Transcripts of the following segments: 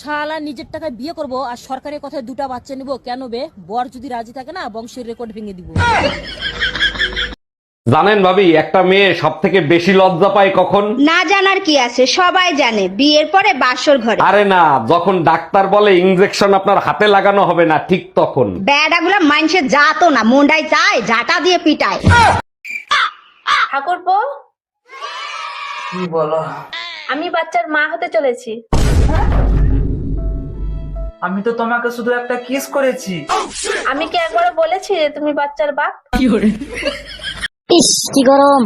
শালা নিজের টাকায় বিয়ে করব আর সরকারের কথায় দুটা বাচ্চা নিব কেন বে? বর যদি রাজি থাকে না বংশের রেকর্ড ভেঙে দিব। জানেন ভাবি একটা মেয়ে সব থেকে বেশি লজ্জা পায় কখন? না জানার কি আছে সবাই জানে বিয়ের পরে বাসর ঘরে। আরে না যখন ডাক্তার বলে ইঞ্জেকশন আপনার হাতে লাগানো হবে না ঠিক তখন। বেড়াগুলা মাইনসে যাতো না মুন্ডাই যায় জাটা দিয়ে পিটায়। ঠাকুরপো? কি বলো? আমি বাচ্চার মা হতে চলেছি। আমি তো তোমাকে শুধু একটা কিস করেছি। আমি কি একবার বলেছি যে তুমি বাচ্চার বাপ? ইস কি গরম।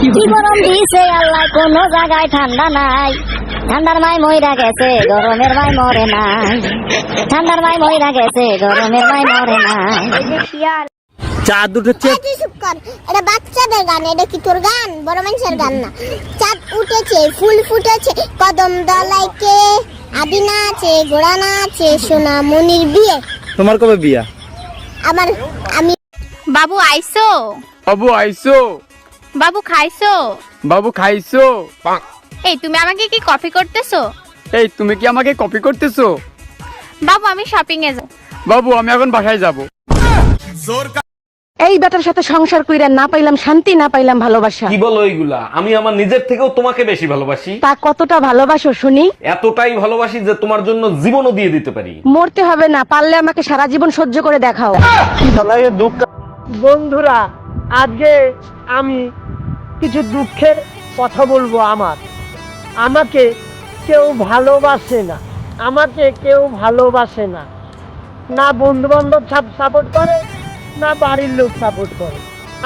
কি গরম দিছে আল্লাহ কোন জায়গায় ঠান্ডা নাই। ঠান্ডার মাই মইরা গেছে গরমের মাই মরে নাই। ঠান্ডার মাই মইরা গেছে গরমের মাই মরে নাই। চাঁদ উঠেছে তুই চুপ কর। এটা বাচ্চাদের গান এটা কি তোর গান? বড় মানুষের গান না। চাঁদ উঠেছে ফুল ফুটেছে কদম দলাইকে। আদিনা আছে গোড়ানা আছে সোনা মনির বিয়ে। তোমার কবে বিয়া? আমার আমি বাবু আইসো। বাবু আইসো। বাবু খাইছো বাবু খাইছো এই তুমি আমাকে কি কফি করতেছো? এই তুমি কি আমাকে কপি করতেছো? বাবু আমি শপিং এ যাব। বাবু আমি এখন বাসায় যাব। এই বেটার সাথে সংসার কইরা না পাইলাম শান্তি না পাইলাম ভালোবাসা। কি বলো এইগুলা? আমি আমার নিজের থেকেও তোমাকে বেশি ভালোবাসি। তা কতটা ভালোবাসো শুনি? এতটাই ভালোবাসি যে তোমার জন্য জীবনও দিয়ে দিতে পারি। মরতে হবে না পারলে আমাকে সারা জীবন সহ্য করে দেখাও। বন্ধুরা আজকে আমি কিছু দুঃখের কথা বলব আমার। আমাকে কেউ ভালোবাসে না আমাকে কেউ ভালোবাসে না। না বন্ধু বান্ধব সাপোর্ট করে না বাড়ির লোক সাপোর্ট করে।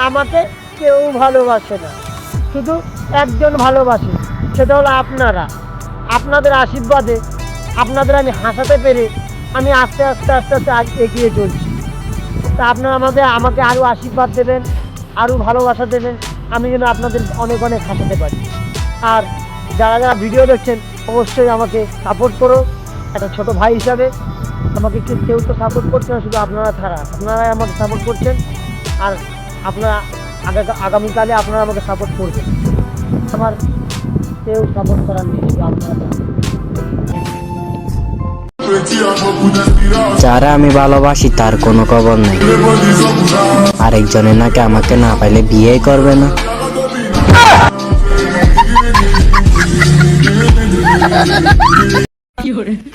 আমাকে কেউ ভালোবাসে না। শুধু একজন ভালোবাসে, সেটা হলো আপনারা। আপনাদের আশীর্বাদে, আপনাদের আমি হাসাতে পেরে আমি আস্তে আস্তে আস্তে আস্তে এগিয়ে চলছি। তা আপনারা আমাদের আমাকে আরও আশীর্বাদ দেবেন আরও ভালোবাসা দেবেন, আমি যেন আপনাদের অনেক অনেক হাসাতে পারি। আর যারা যারা ভিডিও দেখছেন, অবশ্যই আমাকে সাপোর্ট করো। একটা ছোট ভাই হিসাবে আমাকে কেউ তো সাপোর্ট করছে না, শুধু আপনারা ছাড়া? আপনারাই আমাকে সাপোর্ট করছেন, আর আপনারা আগা- আগামীকালে আপনারা আমাকে সাপোর্ট করবেন। আমার কেউ সাপোর্ট করার নেই আপনারা যারা আমি ভালোবাসি, তার কোনো খবর নেই। আরেকজনের নাকি আমাকে না পাইলে বিয়ে করবে না।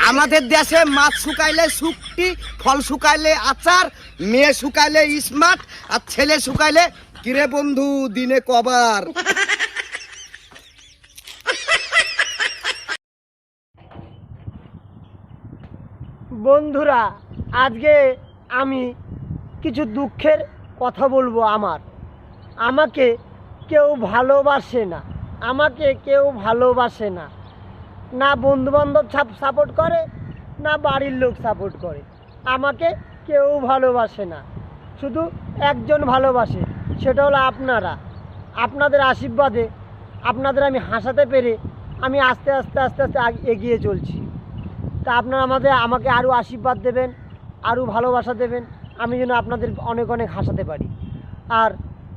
আমাদের দেশে মাছ শুকাইলে শুকটি ফল শুকাইলে আচার মেয়ে শুকাইলে স্মার্ট আর ছেলে শুকাইলে কিরে বন্ধু দিনে কবার? বন্ধুরা আজকে আমি কিছু দুঃখের কথা বলব আমার। আমাকে কেউ ভালোবাসে না। আমাকে কেউ ভালোবাসে না। না বন্ধুবান্ধব সাপোর্ট করে, না বাড়ির লোক সাপোর্ট করে। আমাকে কেউ ভালোবাসে না। শুধু একজন ভালোবাসে, সেটা হলো আপনারা। আপনাদের আশীর্বাদে, আপনাদের আমি হাসাতে পেরে আমি আস্তে আস্তে আস্তে আস্তে এগিয়ে চলছি। তা আপনারা আমাদের, আমাকে আরও আশীর্বাদ দেবেন, আরও ভালোবাসা দেবেন, আমি যেন আপনাদের অনেক অনেক হাসাতে পারি। আর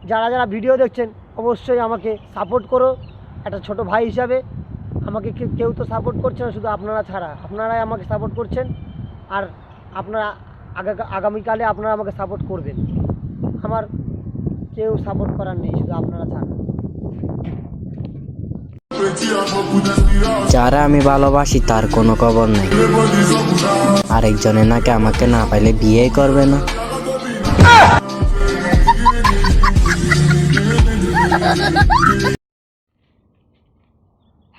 যারা যারা ভিডিও দেখছেন, অবশ্যই আমাকে সাপোর্ট করো। একটা ছোট ভাই হিসাবে আমাকে কেউ তো সাপোর্ট করছে না, শুধু আপনারা ছাড়া। আপনারাই আমাকে সাপোর্ট করছেন, আর আপনারা আগা- আগামীকালে আপনারা আমাকে সাপোর্ট করবেন। আমার কেউ সাপোর্ট করার নেই, শুধু আপনারা ছাড়া। যারা আমি ভালোবাসি, তার কোনো খবর নেই। আরেকজনের নাকি আমাকে না পাইলে বিয়ে করবে না।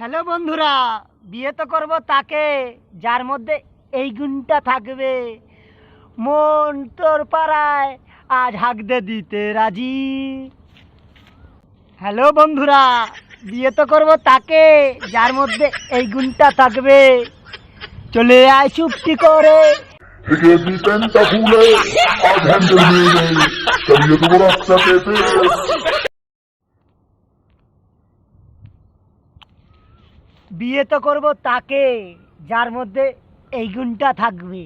হ্যালো বন্ধুরা, বিয়ে তো করব তাকে, যার মধ্যে এই গুণটা থাকবে। মন তোর পাড়ায় আজ হাঁকতে দিতে রাজি। হ্যালো বন্ধুরা, বিয়ে তো করব তাকে, যার মধ্যে এই গুণটা থাকবে। চলে আয় চুপটি করে। বিয়ে তো করব তাকে, যার মধ্যে এই গুণটা থাকবে।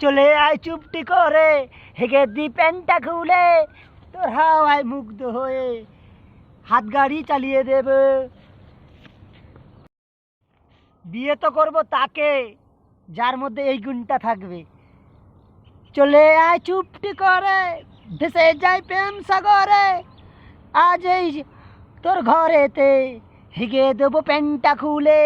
চলে আয় চুপটি করে, হেগে দি প্যান্টটা খুলে, তোর হাওয়ায় মুগ্ধ হয়ে হাত গাড়ি চালিয়ে দেবে। বিয়ে তো করব তাকে, যার মধ্যে এই গুণটা থাকবে। চলে আয় চুপটি করে, ভেসে যায় প্রেম সাগরে, আজ এই তোর ঘরেতে হিগে দেবো প্যান্টটা খুলে